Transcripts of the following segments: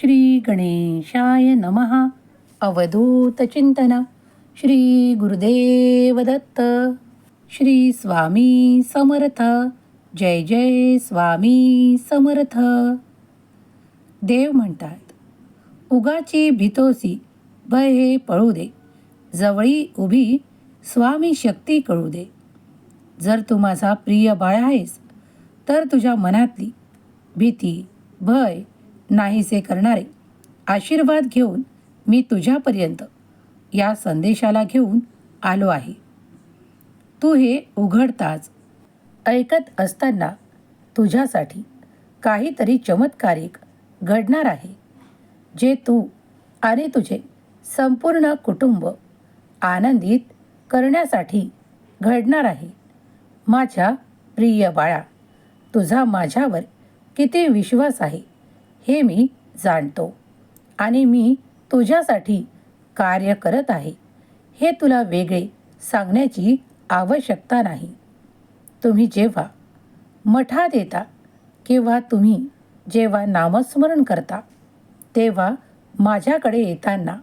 श्री गणेशाय नमः. अवधूत चिंतन. श्री गुरुदेव दत्त. श्री स्वामी समर्थ. जय जय स्वामी समर्थ. देव म्हणतात उगाची भितोसी भय हे पळू दे. जवळी उभी स्वामी शक्ती कळू दे. जर तू माझा प्रिय बाळ आहेस तर तुझ्या मनातली भीती भय नाहीसे करणारे. आशीर्वाद घेऊन मी तुझ्यापर्यंत या संदेशाला घेऊन आलो आहे. तू हे उघडताच ऐकत असताना तुझ्यासाठी काहीतरी चमत्कारिक घडणार आहे जे तू आणि तुझे संपूर्ण कुटुंब आनंदित करण्यासाठी घडणार आहे. माझ्या प्रिय बाळा तुझा माझ्यावर किती विश्वास आहे? हे मी जाणतो आणि मी तुझ्यासाठी कार्य करत आहे. हे तुला वेगळे सांगण्याची आवश्यकता नाही. तुम्ही जेव्हा मठात येता किंवा तुम्ही जेव्हा नामस्मरण करता तेव्हा माझ्याकडे येताना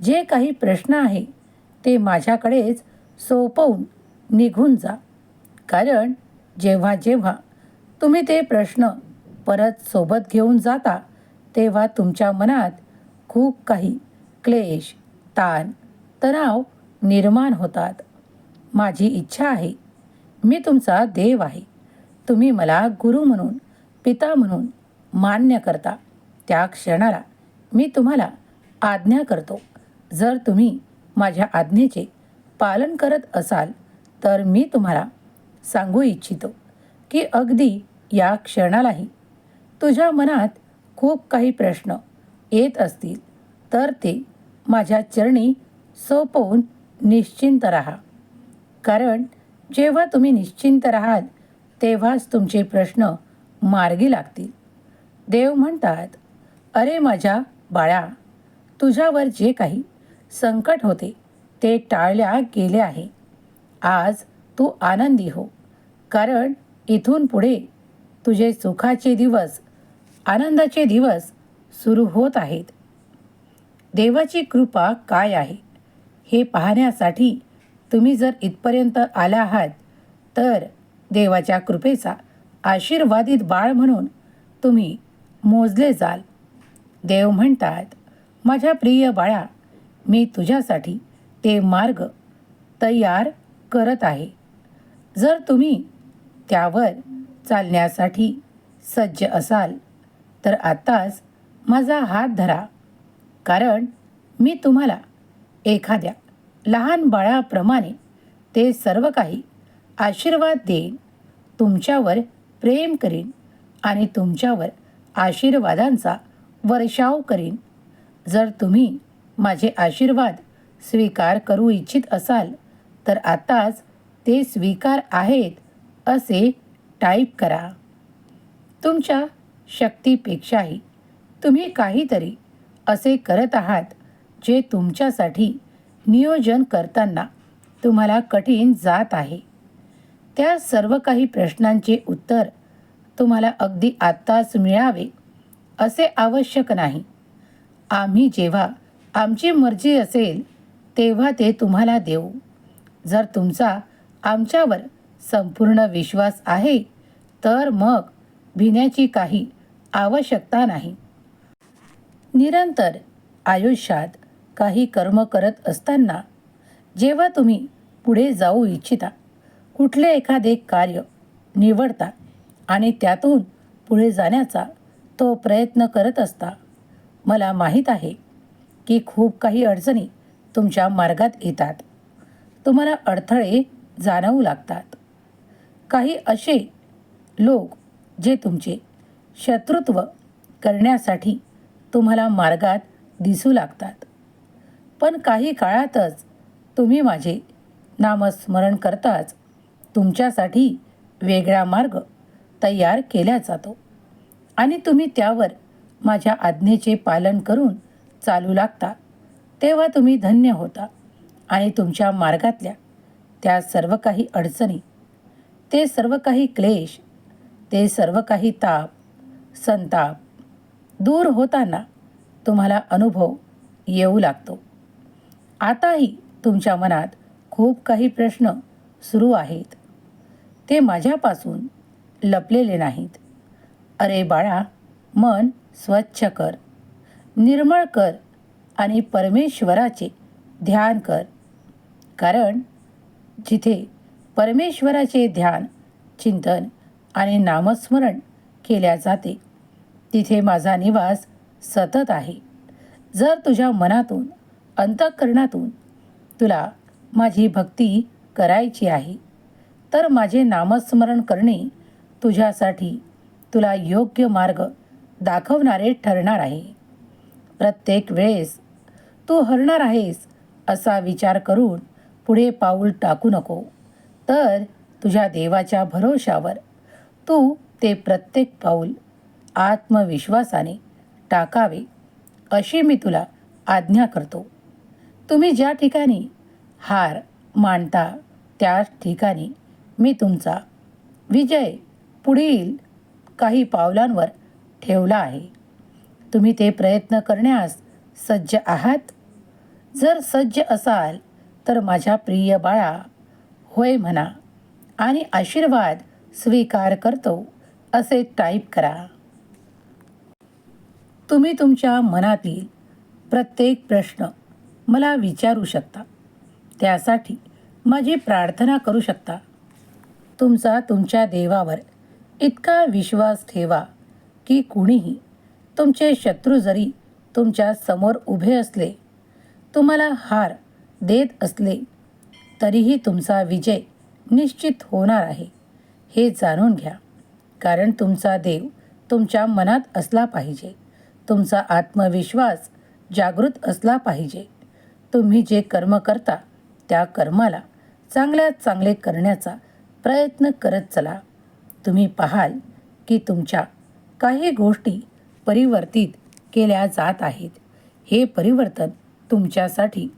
जे काही प्रश्न आहे ते माझ्याकडेच सोपवून निघून जा. कारण जेव्हा जेव्हा तुम्ही ते प्रश्न परत सोबत घेऊन जाता तेव्हा तुमच्या मनात खूप काही क्लेश ताण तणाव निर्माण होतात. माझी इच्छा आहे. मी तुमचा देव आहे. तुम्ही मला गुरु म्हणून पिता म्हणून मान्य करता. त्या क्षणाला मी तुम्हाला आज्ञा करतो. जर तुम्ही माझ्या आज्ञेचे पालन करत असाल तर मी तुम्हाला सांगू इच्छितो की अगदी या क्षणालाही तुझ्या मनात खूप काही प्रश्न येत असतील तर ते माझ्या चरणी सोपवून निश्चिंत राहा. कारण जेव्हा तुम्ही निश्चिंत राहाल तेव्हाच तुमचे प्रश्न मार्गी लागतील. देव म्हणतात अरे माझ्या बाळा तुझ्यावर जे काही संकट होते ते टाळल्या गेले आहे. आज तू आनंदी हो. कारण इथून पुढे तुझे सुखाचे दिवस आनंदाचे दिवस सुरू होत आहेत. देवाची कृपा काय आहे? हे पाहण्यासाठी तुम्ही जर इथपर्यंत आला आहात तर देवाच्या कृपेचा आशीर्वादित बाळ म्हणून तुम्ही मोजले जाल. देव म्हणतात माझ्या प्रिय बाळा मी तुझ्यासाठी ते मार्ग तयार करत आहे. जर तुम्ही त्यावर चालण्यासाठी सज्ज असाल तर आत्ताच माझा हात धरा. कारण मी तुम्हाला एखाद्या लहान बाळाप्रमाणे ते सर्व काही आशीर्वाद देईन तुमच्यावर प्रेम करीन आणि तुमच्यावर आशीर्वादांचा वर्षाव करीन. जर तुम्ही माझे आशीर्वाद स्वीकार करू इच्छित असाल तर आताच ते स्वीकार आहेत असे टाईप करा. तुमच्या शक्तीपेक्षाही तुम्ही काहीतरी असे करत आहात जे तुमच्यासाठी नियोजन करताना तुम्हाला कठीण जात आहे. त्या सर्व काही प्रश्नांचे उत्तर तुम्हाला अगदी आत्ताच मिळावे असे आवश्यक नाही. आम्ही जेव्हा आमची मर्जी असेल तेव्हा ते तुम्हाला देऊ. जर तुमचा आमच्यावर संपूर्ण विश्वास आहे तर मग भिण्याची काही आवश्यकता नाही. निरंतर आयुष्यात काही कर्म करत असताना जेव्हा तुम्ही पुढे जाऊ इच्छिता कुठले एखादे कार्य निवडता आणि त्यातून पुढे जाण्याचा तो प्रयत्न करत असता मला माहीत आहे की खूप काही अडचणी तुमच्या मार्गात येतात. तुम्हाला अडथळे जाणवू लागतात. काही असे लोक जे तुमचे शत्रुत्व करण्यासाठी तुम्हाला मार्गात दिसू लागतात. पण काही काळातच तुम्ही माझे नामस्मरण करताच तुमच्यासाठी वेगळा मार्ग तयार केला जातो आणि तुम्ही त्यावर माझ्या आज्ञेचे पालन करून चालू लागता. तेव्हा तुम्ही धन्य होता आणि तुमच्या मार्गातल्या त्या सर्व काही अडचणी ते सर्व काही क्लेश ते सर्व काही ताप संताप दूर होताना तुम्हाला अनुभव येऊ लागतो. आताही तुमच्या मनात खूप काही प्रश्न सुरू आहेत. ते माझ्यापासून लपलेले नाहीत. अरे बाळा मन स्वच्छ कर. निर्मळ कर आणि परमेश्वराचे ध्यान कर. कारण जिथे परमेश्वराचे ध्यान चिंतन आणि नामस्मरण केल्या जाते तिथे माझा निवास सतत आहे. जर तुझ्या मनातून अंतःकरणातून तुला माझी भक्ती करायची आहे तर माझे नामस्मरण करणे तुझ्यासाठी तुला योग्य मार्ग दाखवणारे ठरणार आहे. प्रत्येक वेळेस तू हरणार आहेस असा विचार करून पुढे पाऊल टाकू नको. तर तुझ्या देवाच्या भरोशावर तू ते प्रत्येक पाऊल आत्मविश्वासाने टाकावे अशी मी तुला आज्ञा करतो. तुम्ही ज्या ठिकाणी हार मांडता त्या ठिकाणी मी तुमचा विजय पुढील काही पावलांवर ठेवला आहे. तुम्ही ते प्रयत्न करण्यास सज्ज आहात? जर सज्ज असाल तर माझ्या प्रिय बाळा होय म्हणा आणि आशीर्वाद स्वीकार करतो असे टाईप करा. तुम्ही तुमच्या मनातील प्रत्येक प्रश्न मला विचारू शकता. त्यासाठी माझी प्रार्थना करू शकता. तुमचा तुमच्या देवावर इतका विश्वास ठेवा की कुणीही तुमचे शत्रू जरी तुमच्यासमोर उभे असले तुम्हाला हार देत असले तरीही तुमचा विजय निश्चित होणार आहे हे जाणून घ्या. कारण तुमचा देव तुमच्या मनात असला पाहिजे. तुमचा आत्मविश्वास जागृत असला पाहिजे. तुम्ही जे कर्म करता त्या कर्माला चांगल्यात चांगले करण्याचा प्रयत्न करत चला. तुम्ही पाहाल की तुमच्या काही गोष्टी परिवर्तित केल्या जात आहेत. हे परिवर्तन तुमच्यासाठी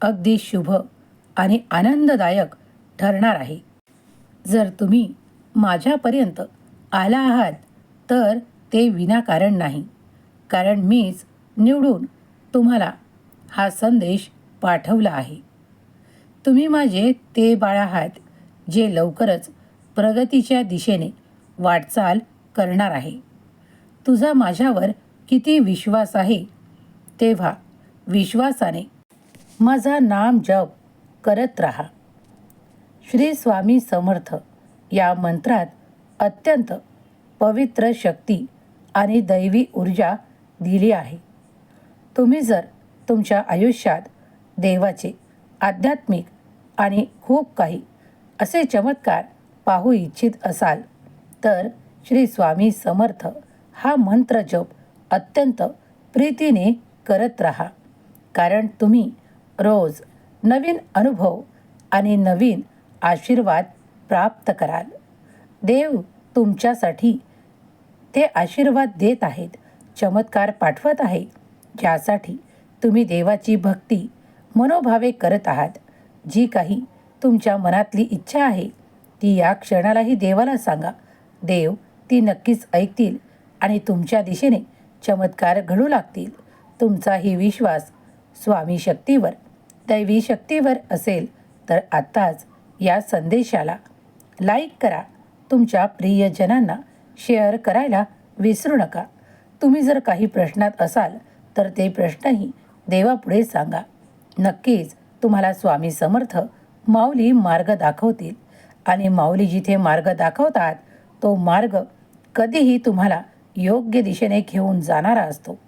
अगदी शुभ आणि आनंददायक ठरणार आहे. जर तुम्ही माझ्यापर्यंत आला आहात तर ते विनाकारण नाही. कारण मीच निवडून तुम्हाला हा संदेश पाठवला आहे. तुम्ही माझे ते बाळ आहात जे लवकरच प्रगतीच्या दिशेने वाटचाल करणार आहे. तुझा माझ्यावर किती विश्वास आहे? तेव्हा विश्वासाने माझा नाम जप करत राहा. श्री स्वामी समर्थ या मंत्रात अत्यंत पवित्र शक्ती आणि दैवी ऊर्जा दिली आहे. तुम्ही जर तुमच्या आयुष्यात देवाचे आध्यात्मिक आणि खूप काही असे चमत्कार पाहू इच्छित असाल तर श्री स्वामी समर्थ हा मंत्र जप अत्यंत प्रीतीने करत राहा. कारण तुम्ही रोज नवीन अनुभव आणि नवीन आशीर्वाद प्राप्त कराल. देव तुमच्यासाठी ते आशीर्वाद देत आहेत. चमत्कार पाठवत आहे ज्यासाठी तुम्ही देवाची भक्ती मनोभावे करत आहात. जी काही तुमच्या मनातली इच्छा आहे ती या क्षणालाही देवाला सांगा. देव ती नक्कीच ऐकतील आणि तुमच्या दिशेने चमत्कार घडू लागतील. तुमचाही विश्वास स्वामी शक्तीवर दैवी शक्तीवर असेल तर आत्ताच या संदेशाला लाईक करा. तुमच्या प्रियजनांना शेअर करायला विसरू नका. तुम्ही जर काही प्रश्नात असाल तर ते प्रश्नही देवापुढे सांगा. नक्कीच तुम्हाला स्वामी समर्थ माऊली मार्ग दाखवतील आणि माऊली जिथे मार्ग दाखवतात तो मार्ग कधीही तुम्हाला योग्य दिशेने घेऊन जाणारा असतो.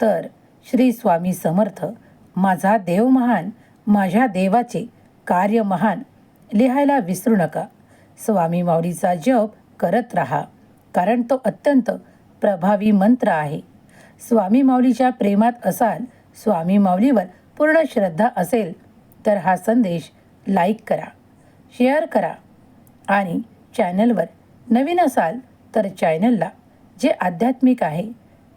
तर श्री स्वामी समर्थ माझा देव महान माझ्या देवाचे कार्य महान लिहायला विसरू नका. स्वामी माऊलीचा जप करत राहा कारण तो अत्यंत प्रभावी मंत्र आहे. स्वामी माऊलीच्या प्रेमात असाल स्वामी माऊलीवर पूर्ण श्रद्धा असेल तर हा संदेश लाईक करा शेअर करा आणि चॅनलवर नवीन असाल तर चॅनलला जे आध्यात्मिक आहे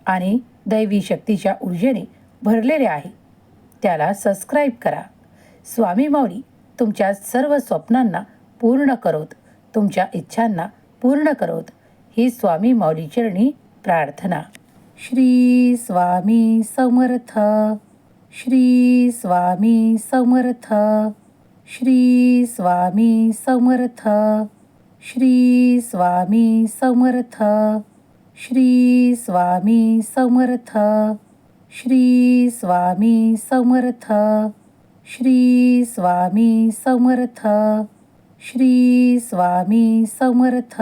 आणि दैवी शक्तीच्या ऊर्जेने भरलेले आहे त्याला सबस्क्राईब करा. स्वामी माऊली तुमच्या सर्व स्वप्नांना पूर्ण करोत तुमच्या इच्छांना पूर्ण करोत. ही स्वामी माऊली चरणी प्रार्थना. श्री स्वामी समर्थ. श्री स्वामी समर्थ. श्री स्वामी समर्थ. श्री स्वामी समर्थ. श्री स्वामी समर्थ. श्री स्वामी समर्थ. श्री स्वामी समर्थ. श्री स्वामी समर्थ.